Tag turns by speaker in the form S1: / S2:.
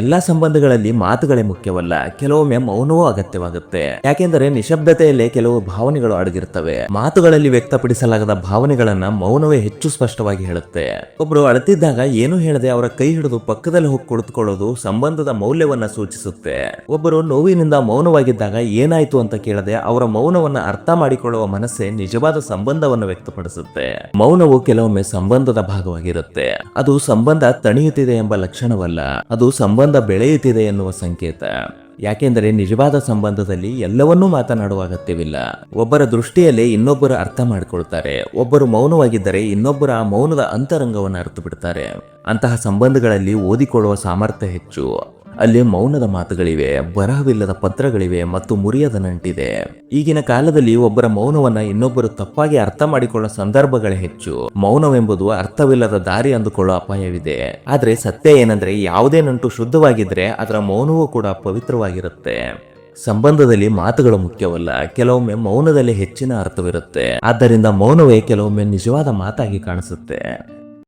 S1: ಎಲ್ಲಾ ಸಂಬಂಧಗಳಲ್ಲಿ ಮಾತುಗಳೇ ಮುಖ್ಯವಲ್ಲ, ಕೆಲವೊಮ್ಮೆ ಮೌನವೂ ಅಗತ್ಯವಾಗುತ್ತೆ. ಯಾಕೆಂದರೆ ನಿಶಬ್ದತೆಯಲ್ಲೇ ಕೆಲವು ಭಾವನೆಗಳು ಅಡಗಿರ್ತವೆ. ಮಾತುಗಳಲ್ಲಿ ವ್ಯಕ್ತಪಡಿಸಲಾಗದ ಭಾವನೆಗಳನ್ನ ಮೌನವೇ ಹೆಚ್ಚು ಸ್ಪಷ್ಟವಾಗಿ ಹೇಳುತ್ತೆ. ಒಬ್ಬರು ಅಳತಿದ್ದಾಗ ಏನು ಹೇಳದೆ ಅವರ ಕೈ ಹಿಡಿದು ಪಕ್ಕದಲ್ಲಿ ಹೋಗಿ ಕುಳಿತುಕೊಳ್ಳೋದು ಸಂಬಂಧದ ಮೌಲ್ಯವನ್ನ ಸೂಚಿಸುತ್ತೆ. ಒಬ್ಬರು ನೋವಿನಿಂದ ಮೌನವಾಗಿದ್ದಾಗ ಏನಾಯ್ತು ಅಂತ ಕೇಳದೆ ಅವರ ಮೌನವನ್ನ ಅರ್ಥ ಮಾಡಿಕೊಳ್ಳುವ ಮನಸ್ಸೇ ನಿಜವಾದ ಸಂಬಂಧವನ್ನು ವ್ಯಕ್ತಪಡಿಸುತ್ತೆ. ಮೌನವು ಕೆಲವೊಮ್ಮೆ ಸಂಬಂಧದ ಭಾಗವಾಗಿರುತ್ತೆ. ಅದು ಸಂಬಂಧ ತಣಿಯುತ್ತಿದೆ ಎಂಬ ಲಕ್ಷಣವಲ್ಲ, ಅದು ಸಂಬಂಧ ಬೆಳೆಯುತ್ತಿದೆ ಎನ್ನುವ ಸಂಕೇತ. ಯಾಕೆಂದರೆ ನಿಜವಾದ ಸಂಬಂಧದಲ್ಲಿ ಎಲ್ಲವನ್ನೂ ಮಾತನಾಡುವ ಅಗತ್ಯವಿಲ್ಲ. ಒಬ್ಬರ ದೃಷ್ಟಿಯಲ್ಲಿ ಇನ್ನೊಬ್ಬರು ಅರ್ಥ ಮಾಡಿಕೊಳ್ತಾರೆ. ಒಬ್ಬರು ಮೌನವಾಗಿದ್ದರೆ ಇನ್ನೊಬ್ಬರ ಆ ಮೌನದ ಅಂತರಂಗವನ್ನು ಅರ್ಥ ಬಿಡ್ತಾರೆ. ಅಂತಹ ಸಂಬಂಧಗಳಲ್ಲಿ ಓದಿಕೊಳ್ಳುವ ಸಾಮರ್ಥ್ಯ ಹೆಚ್ಚು. ಅಲ್ಲಿ ಮೌನದ ಮಾತುಗಳಿವೆ, ಬರಹವಿಲ್ಲದ ಪತ್ರಗಳಿವೆ ಮತ್ತು ಮುರಿಯದ ನಂಟಿದೆ. ಈಗಿನ ಕಾಲದಲ್ಲಿ ಒಬ್ಬರ ಮೌನವನ್ನ ಇನ್ನೊಬ್ಬರು ತಪ್ಪಾಗಿ ಅರ್ಥ ಮಾಡಿಕೊಳ್ಳೋ ಸಂದರ್ಭಗಳೇ ಹೆಚ್ಚು. ಮೌನವೆಂಬುದು ಅರ್ಥವಿಲ್ಲದ ದಾರಿ ಅಂದುಕೊಳ್ಳೋ ಅಪಾಯವಿದೆ. ಆದ್ರೆ ಸತ್ಯ ಏನಂದ್ರೆ ಯಾವುದೇ ನಂಟು ಶುದ್ಧವಾಗಿದ್ರೆ ಅದರ ಮೌನವೂ ಕೂಡ ಪವಿತ್ರವಾಗಿರುತ್ತೆ. ಸಂಬಂಧದಲ್ಲಿ ಮಾತುಗಳು ಮುಖ್ಯವಲ್ಲ, ಕೆಲವೊಮ್ಮೆ ಮೌನದಲ್ಲಿ ಹೆಚ್ಚಿನ ಅರ್ಥವಿರುತ್ತೆ. ಆದ್ದರಿಂದ ಮೌನವೇ ಕೆಲವೊಮ್ಮೆ ನಿಜವಾದ ಮಾತಾಗಿ ಕಾಣಿಸುತ್ತೆ.